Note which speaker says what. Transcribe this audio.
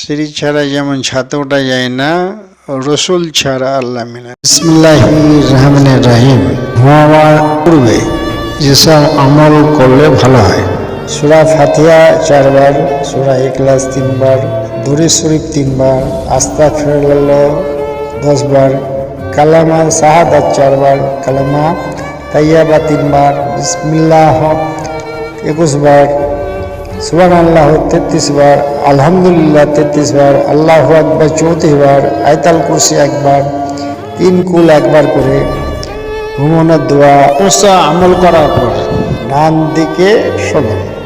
Speaker 1: সিঁড়ি ছাড়া যেমন ছাতে ওঠা যায় না রসুল ছাড়া আল্লাহ রহমান রাহিম ঘুমাবার পূর্বে আমল করলে ভালো হয় সুরা ফাতিহা চারবার সুরা ইকলাস তিনবার দুরি শরীফ তিনবার আস্তা ফেরল দশবার কালামা শাহাদাত চারবার কালামা তাইয়াবা তিনবার বিসমিল্লাহ একুশ বার সুবান আল্লাহ তেত্রিশ বার আলহামদুলিল্লাহ তেত্রিশ বার আল্লাহ একবার চৌত্রিশ বার আয়তাল কুরসি একবার তিন কুল একবার করে ঘুমানোর দোয়া সমস্ত আমল করার পর। ডান দিকে শোবেন